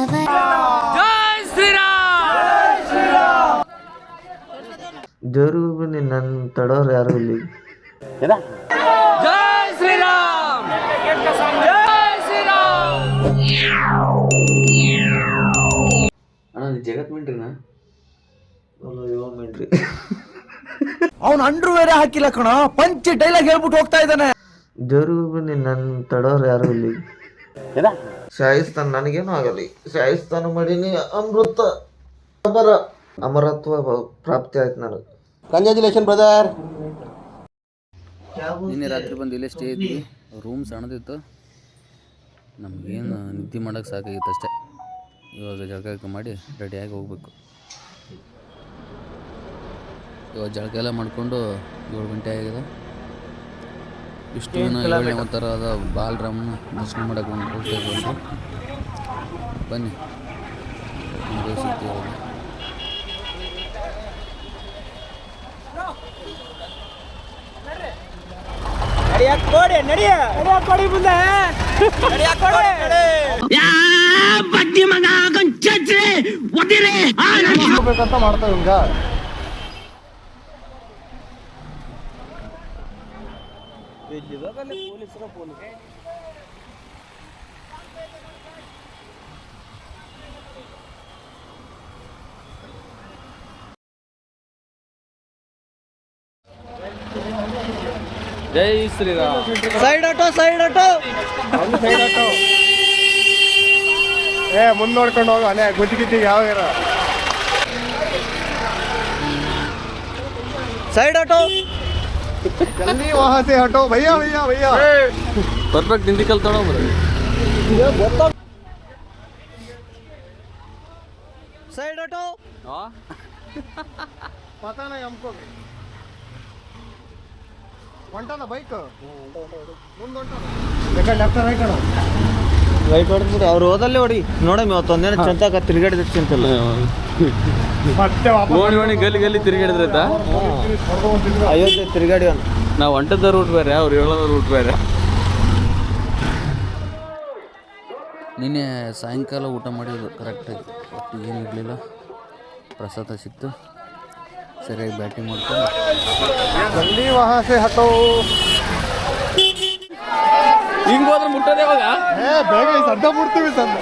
ರಾಘವ ಜೈ ಶ್ರೀರಾಮ್. ದೇವ್ರಿಗೂ ಬನ್ನಿ ನನ್ನ ತಡೋರು ಯಾರು ಇಲ್ಲಿ? ಅಣ್ಣ ಜಗತ್ ಮಿಂಟ್ರಿನ ಅಲ್ಲ ಏಳು ಮಿಂಟ್ರಿ. ಅವನು ಅಂಡ್ರೂ ಬೇರೆ ಹಾಕಿಲ್ಲ ಕಣ ಪಂಚ್ ಡೈಲಾಗ್ ಹೇಳ್ಬಿಟ್ಟು ಹೋಗ್ತಾ ಇದ್ದಾನೆ. ದೇವ್ರಿಗೂ ಬನ್ನಿ ನನ್ನ ತಡೋರು ಯಾರು ಇಲ್ಲಿ? ಶಾಯಿಸ್ತಾನ ನನಗೇನು ಆಗಲಿ. ಶಾಯಿಸ್ತಾನ ಮಾಡೀನಿ ಅಮೃತ. ಅಮರ. ಅಮರತ್ವ ಪ್ರಾಪ್ತಿ ಆಯ್ತು ನನಗೆ. ಕಂಜಾಜುಲೇಷನ್ ಬ್ರದರ್ ನಿನ್ನೆ ರಾತ್ರಿ ಬಂದು ಇಲ್ಲೇ ಸ್ಟೇ ಇದ್ವಿ. ರೂಮ್ ಸಣ್ಣದಿತ್ತು. ನಮಗೇನು ನಿದ್ದೆ ಮಾಡೋಕೆ ಸಾಕಾಗಿತ್ತು ಅಷ್ಟೇ. ಇವಾಗ ಜಳಕ ಮಾಡಿ ರೆಡಿಯಾಗಿ ಹೋಗ್ಬೇಕು. ಇವಾಗ ಜಳಕ ಎಲ್ಲ ಮಾಡಿಕೊಂಡು ಏಳು ಗಂಟೆ ಆಗಿದೆ. ಇಷ್ಟು ದಿನ ಏಳನೇ ಒಂಥರದ ಬಾಲರಾಮನ ದರ್ಶನ ಮಾಡೋಕೆ ಒಂದು ಹೋಗ್ತಾ ಇದ್ದೀವಿ ಬನ್ನಿ ಸಿಗ್ತೀವಿ ಮಾಡ್ತಾ ಬೇಕಂತ ಮಾಡ್ತಾ ಇವಂಗ ಜೈ Shriram. Side auto side auto side auto ಏ ಮುಂದ್ ನೋಡ್ಕೊಂಡು ಹೋಗು ಅನೇ ಗಿದ್ದಿ ಯಾವ ಇರ? ಸೈಡ್ ಆಟೋ जल्दी वहां से हटो भैया भैया भैया परफेक्ट निकलता ना बोल साइड हटो हां पता नहीं हमको ಹೊಂಟದ ಬೈಕ್ ಮುಂದೆ ಹೊಂಟದ ಬೇಕಾದ್ರೆ ಲೆಫ್ಟ್ ರೈಟ್ ಅಣ್ಣ ರೈಟ್ ಹೊಡೆದ್ಬಿಡು ಅವ್ರು ಹೋದಲ್ಲೇ ಹೊಡಿ. ನೋಡಮ್ಮ ಇವತ್ತೊಂದೇನ ಚಂತಾಕ ತಿರುಗಾಡಿದ ಚಿಂತಲ್ಲ ಮತ್ತೆ ನೋಡಿ ಓಣಿ ಓಣಿ ಗಲ್ಲಿ ಗಲ್ಲಿ ತಿರುಗಾಡಿದ್ರೈತಾ ಅಯೋಧ್ಯೆ ತಿರುಗಾಡಿ ನಾವು ಹೊಂಟದ ರೂಟ್ ಬೇರೆ ಅವ್ರು ಹೇಳೋದ ರೂಟ್ ಬೇರೆ. ನಿನ್ನೆ ಸಾಯಂಕಾಲ ಊಟ ಮಾಡಿದ್ದು ಕರೆಕ್ಟಾಗಿ ಒಟ್ಟು ಏನು ಇರಲಿಲ್ಲ. ಪ್ರಸಾದ ಸಿಕ್ತು. ಸರಿಯಾಗಿ ಬ್ಯಾಟಿಂಗ್ ಮಾಡ್ಕೊಂಡು. ಗಲ್ಲಿ ವಹಾಂ ಸೆ ಹಟೋ ಹಿಂಗ್ ಹೋದ್ರೆ ಮುಟ್ಟೋದೇ ಯಾವಾಗ ಏ ಬೇಗ ಈ ಸದ್ದ ಬಿಡ್ತೀವಿ ಸದ್ದ.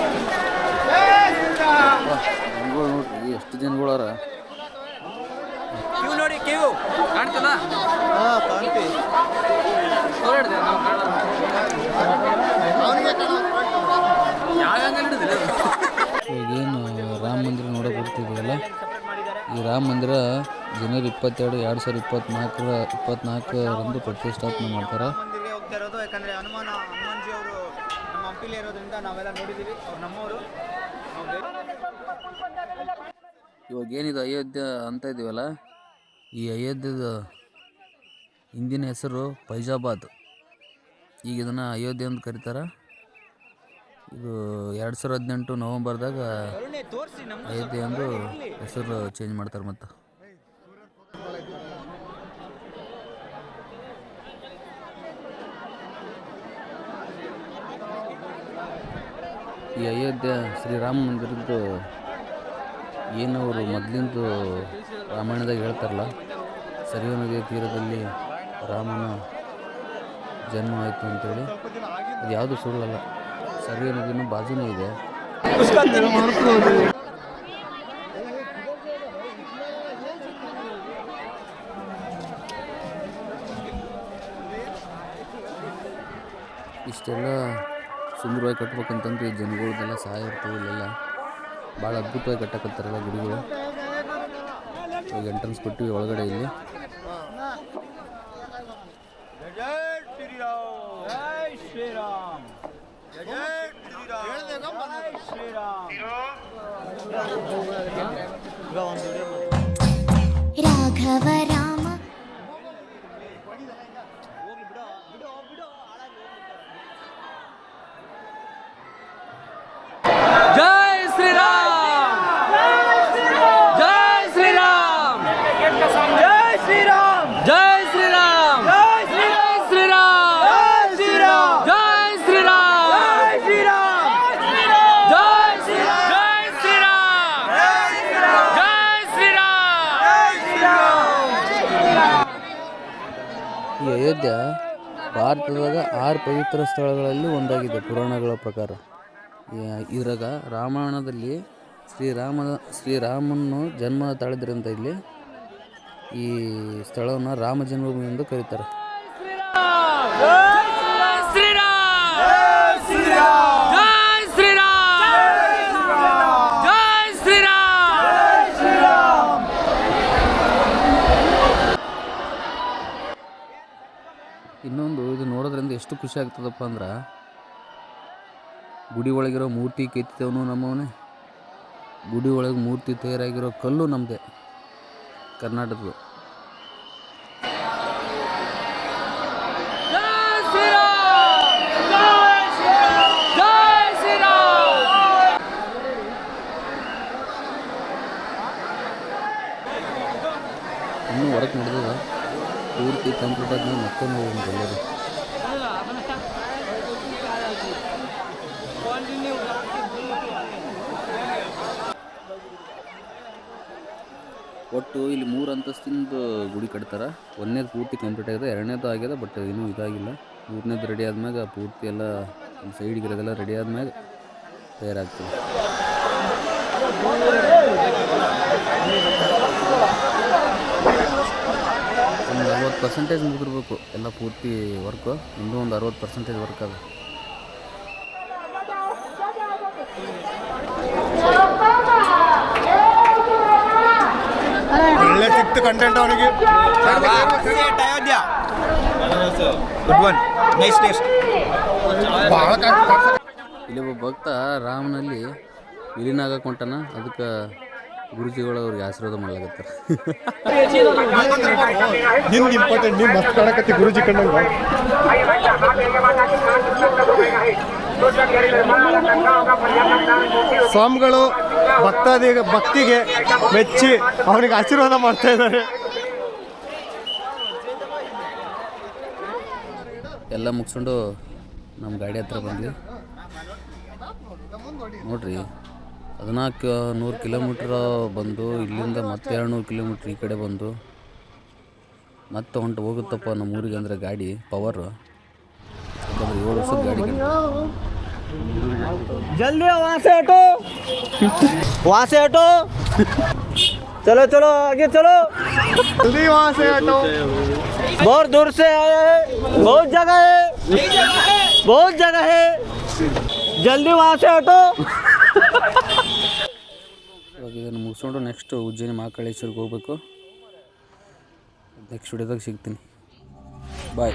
ಜನಗಳು ನೋಡ್ರಿ ಎಷ್ಟು ಜನಗಳಾರ ಕ್ಯೂ ನೋಡಿ ಕ್ಯೂ. ಕಾಣ್ತದ? ಈಗೇನು ರಾಮ ಮಂದಿರ ನೋಡೋಕೆ ಬರ್ತಿದ್ದೀವಲ್ಲ ಈ ರಾಮ ಮಂದಿರ ಜನವರಿ ಇಪ್ಪತ್ತೆರಡು ಎರಡು ಸಾವಿರದ ಇಪ್ಪತ್ನಾಲ್ಕರ ಇಪ್ಪತ್ನಾಲ್ಕರಂದು ಪ್ರತಿಷ್ಠಾಪನೆ ಮಾಡ್ತಾರೆ. ಮಂದಿರಗೆ ಹೋಗ್ತಾ ಇರೋದು ಯಾಕಂದ್ರೆ ಹನುಮಾನ ಹನುಮಾನ್ಜಿ ಅವರು ನಮ್ಮ ಹಂಪಿಲಿ ಇರೋದ್ರಿಂದ ನಾವೆಲ್ಲ ನೋಡಿದ್ದೀವಿ ಅವ್ರು ನಮ್ಮವರು. ಇವಾಗ ಏನಿದೆ ಅಯೋಧ್ಯೆ ಅಂತ ಇದೀವಲ್ಲ? ಈ ಅಯೋಧ್ಯದ ಹಿಂದಿನ ಹೆಸರು ಫೈಜಾಬಾದ್. ಈಗ ಇದನ್ನು ಅಯೋಧ್ಯೆ ಅಂತ ಕರೀತಾರೆ. ಇದು ಎರಡು ಸಾವಿರದ ಹದಿನೆಂಟು ನವಂಬರ್ದಾಗ ಅಯೋಧ್ಯೆ ಅಂದು ಹೆಸರು ಚೇಂಜ್ ಮಾಡ್ತಾರೆ ಮತ್ತು. ಈ ಅಯೋಧ್ಯೆ ಶ್ರೀರಾಮ ಮಂದಿರದ್ದು ಏನವರು ಮೊದಲಿಂದು ರಾಮಾಯಣದಾಗ ಹೇಳ್ತಾರಲ್ಲ ಸರಿಯ ನದಿಯ ತೀರದಲ್ಲಿ ರಾಮನ ಜನ್ಮ ಆಯಿತು ಅಂತೇಳಿ. ಅದು ಯಾವುದು ಸುಳ್ಳಲ್ಲ ಸರಿಯ ನದಿನೂ ಬಾಜುನೇ ಇದೆ. ಇಷ್ಟೆಲ್ಲ ಸುಂದರವಾಗಿ ಕಟ್ಬೇಕಂತಂದ್ರೆ ಜನಗಳ್ದೆಲ್ಲ ಸಹಾಯ ಇರ್ತದೆ ಇಲ್ಲೆಲ್ಲ. ಭಾಳ ಅದ್ಭುತವಾಗಿ ಕಟ್ಟಕತ್ತಾರಲ್ಲ ಗುಡಿಗಳು. ಇವಾಗ ಎಂಟ್ರೆನ್ಸ್ ಕೊಟ್ಟಿವಿ ಒಳಗಡೆ ಇಲ್ಲಿ. ಜೈ ಅಯೋಧ್ಯ ಭಾರತದಾಗ ಆರು ಪವಿತ್ರ ಸ್ಥಳಗಳಲ್ಲಿ ಒಂದಾಗಿದೆ ಪುರಾಣಗಳ ಪ್ರಕಾರ. ಈ- ಇದ್ರಾಗ ರಾಮಾಯಣದಲ್ಲಿ ಶ್ರೀರಾಮ, ಶ್ರೀರಾಮನು ಜನ್ಮ ತಾಳಿದ್ರಿಂದ ಇಲ್ಲಿ ಈ ಸ್ಥಳವನ್ನು ರಾಮ ಜನ್ಮಭೂಮಿ ಎಂದು ಕರೀತಾರೆ ಶ್ರೀರಾಮ್ ಜೈ ಶ್ರೀರಾಮ್ ಜೈ ಶ್ರೀರಾಮ್ ಇನ್ನೊಂದು ಇದು ನೋಡೋದ್ರಿಂದ ಎಷ್ಟು ಖುಷಿ ಆಗ್ತದಪ್ಪ ಅಂದ್ರೆ ಗುಡಿ ಒಳಗಿರೋ ಮೂರ್ತಿ ಕೆತ್ತಿದವನು ನಮ್ಮವನೇ. ಗುಡಿ ಒಳಗೆ ಮೂರ್ತಿ ತಯಾರಾಗಿರೋ ಕಲ್ಲು ನಮ್ಮದೇ ಕರ್ನಾಟಕದ್ದು ಜೈ ಶ್ರೀರಾಮ್ ಜೈ ಶ್ರೀರಾಮ್ ಜೈ ಶ್ರೀರಾಮ್ ಇನ್ನೂ ವರ್ಕ್ ನಡೆದದ ಪೂರ್ತಿ ಆದ್ಮೇಲೆ ಮತ್ತೊಂದು ಹೋಗೋಣ ಎಲ್ಲರೂ ಒಟ್ಟು ಇಲ್ಲಿ ಮೂರು ಅಂತಸ್ತಿಂದ ಗುಡಿ ಕಟ್ತಾರೆ. ಒಂದನೇದು ಪೂರ್ತಿ ಕಂಪ್ಲೀಟ್ ಆಗಿದೆ, ಎರಡನೇದು ಆಗಿದೆ, ಬಟ್ ಇನ್ನೂ ಇದಾಗಿಲ್ಲ. ಮೂರನೇದು ರೆಡಿ ಆದ್ಮ್ಯಾಗ ಪೂರ್ತಿ ಎಲ್ಲ ಸೈಡ್ ಇರೋದೆಲ್ಲ ರೆಡಿ ಆದ್ಮ್ಯಾಗ ತಯಾರಾಗ್ತದೆ ಒಂದು ಅರವತ್ತು ಪರ್ಸೆಂಟೇಜ್ ಮುಗಿದಿರ್ಬೇಕು ಎಲ್ಲ ಪೂರ್ತಿ ವರ್ಕು ಇನ್ನೂ ಒಂದು ಅರವತ್ತು ಪರ್ಸೆಂಟೇಜ್ ವರ್ಕ್ ಅದು. ಒಳ್ಳೆ ಸಿಕ್ತು ಕಂಟೆಂಟ್ ಅವನಿಗೆ ಗುಡ್ ಒನ್ ನೈಸ್ ಟೇಸ್ಟ್ ಇಲ್ಲಿ ಒಬ್ಬ ಭಕ್ತ ರಾಮನಲ್ಲಿ ವಿಲೀನ ಆಗಕ್ಕೆ ಹೊಂಟಾನ ಅದಕ್ಕೆ ಗುರುಜಿಗಳು ಅವ್ರಿಗೆ ಆಶೀರ್ವಾದ ಮಾಡ್ಲಾಗತ್ತಾರೆ ನಿಮ್ಮ ಇಂಪಾರ್ಟೆಂಟ್ ನೀವು ಮಸ್ತ್ ಕಾಣಕತ್ತಿ ಗುರುಜಿ ಕಂಡಂಗ ಸ್ವಾಮಿಗಳು ಭಕ್ತಾದಿ ಭಕ್ತಿಗೆ ಮೆಚ್ಚಿ ಅವನಿಗೆ ಆಶೀರ್ವಾದ ಮಾಡ್ತಾ ಇದ್ದಾರೆ. ಎಲ್ಲ ಮುಗಿಸ್ಕೊಂಡು ನಮ್ಮ ಗಾಡಿ ಹತ್ರ ಬಂದ್ವಿ. ನೋಡ್ರಿ. ಹದಿನಾಲ್ಕು ನೂರು ಕಿಲೋಮೀಟ್ರ್ ಬಂದು ಇಲ್ಲಿಂದ ಮತ್ತೆ ಎರಡು ನೂರು ಕಿಲೋಮೀಟ್ರ್ ಈ ಕಡೆ ಬಂದು ಮತ್ತೆ ಹೊಂಟು ಹೋಗುತ್ತಪ್ಪ ನಮ್ಮ ಊರಿಗೆ ಅಂದರೆ ಗಾಡಿ ಪವರ್ ಯಾಕಂದ್ರೆ ಏಳು ವರ್ಷದ ಗಾಡಿ ಕಟ್ಟಿ जल्दी वहाँ से हटो वहाँ से हटो चलो चलो आगे चलो ಜಲ್ದಿ ವಾಸೆ ಆಟೋ बहुत दूर से आए हैं बहुत जगह है बहुत जगह है जल्दी वहाँ से हटो ಇವಾಗ ಇದನ್ನು ಮುಗಿಸ್ಕೊಂಡು ನೆಕ್ಸ್ಟ್ ಉಜ್ಜಯಿನಿ ಮಹಾಕಾಳೇಶ್ವರಿಗೆ ಹೋಗ್ಬೇಕು. ನೆಕ್ಸ್ಟ್ ವಿಡಿಯೋದಾಗ ಸಿಗ್ತೀನಿ. ಬಾಯ್